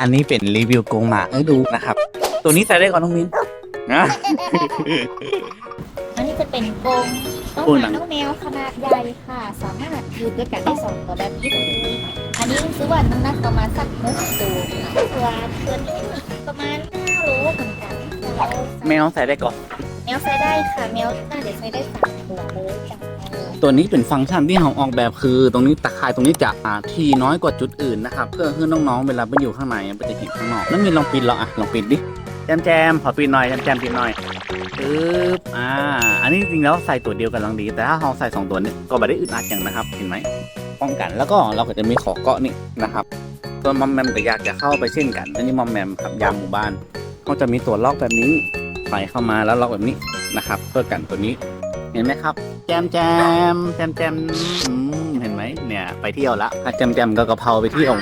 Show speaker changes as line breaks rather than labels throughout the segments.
อันนี้เป็นรีวิวกรงหมาให้ดูนะครับ ตัวนี้ใส่ได้ก่อนน้องมินนะ
อันนี้จะเป็นกรงน้อง
โอ้
ห
หนั
มาง น้องแมวขนาดใหญ่ค่ะ สามารถอยู่ด้วยกันได้สองตัวแบบนี้เลยอันนี้ซื้อว่าน้ำหนักประมาณสักหกตัวค่ะตัวตัวนี้ประมาณห้าโลเหมือนกัน
แมวใส่ได้ก่อน
แมวใช้ได้ค่ะแมวน่าจะใช้ได้สามตัวเลยจ้ะ
ตัวนี้เป็นฟังก์ชันที่เราออกแบบคือ ตรงนี้ตะข่ายตรงนี้จะอ่าทีน้อยกว่าจุดอื่นนะครับเพื่อให้น้องๆเวลาไปอยู่ข้างในมันจะเห็นข้างนอกน้องมินลองปิดเหรออะลองปิดดิแจมแจมขอปิดหน่อยแจมแจมปิดหน่อยปึ๊บอ่าอันนี้จริงแล้วใส่ตัวเดียวกันลังดี แต่ถ้าเราใส่สองตัวนี้ก็ไม่ได้อึดอัดอย่างนะครับเห็นไหมป้องกันแล้วก็เราก็จะมีขอเกาะนี่นะครับตัวมอมแมมก็อยากจะเข้าไปเช่นกันอันนี้มอมแมมครับยามหมู่บ้านเขาจะมีตัวล็อกแบบนี้ใส่เข้ามาแล้วล็อกแบบนี้นะครับ เพื่อกันตัวนี้ เห็นไหมครับ แจมแจมแจมแจมอืมเห็นไหมเนี่ย ไปเที่ยวละถ้าแจมแจมก็กะเพราไปเที่ยว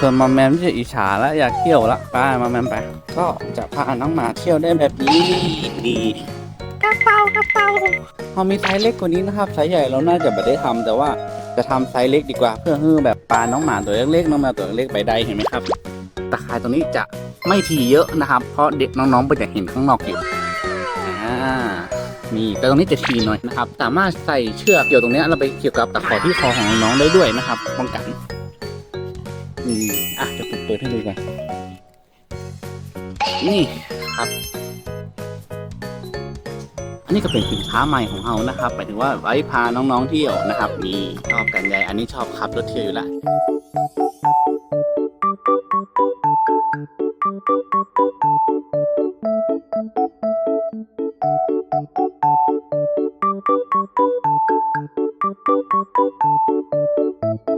ส่วนมอมแมมที่จะอิจฉาแล้วอยากเที่ยวละไปมอมแมมไปก็จะพาน้องหมาเที่ยวได้แบบนี้ดีกระเป๋ากระเป๋าพอมีไซส์เล็กกว่านี้นะครับไซส์ใหญ่เราน่าจะไม่ได้ทำแต่ว่าจะทำไซส์เล็กดีกว่าเพื่อให้แบบปลาน้องหมาตัวเล็กๆน้องแมวตัวเล็กๆใบใดเห็นไหมครับตะข่ายตรงนี้จะไม่ทีเยอะนะครับ เพราะเด็กน้องๆไปจะเห็นข้างนอกอยู่อ่า นี่แต่ตรงนี้จะทีหน่อยนะครับ สามารถใส่เชือกเกี่ยวตรงนี้เราไปเกี่ยวกับตะขอที่คอของน้องได้ด้วยนะครับป้องกันนี่อะจะเปิดให้ดูกันนี่ครับ อันนี้ก็เป็นสินค้าใหม่ของเรานะครับหมายถึงว่าไว้พาน้องๆเที่ยวนะครับนี่ชอบกันใหญ่อันนี้ชอบขับรถเที่ยวอยู่ละ Thank you.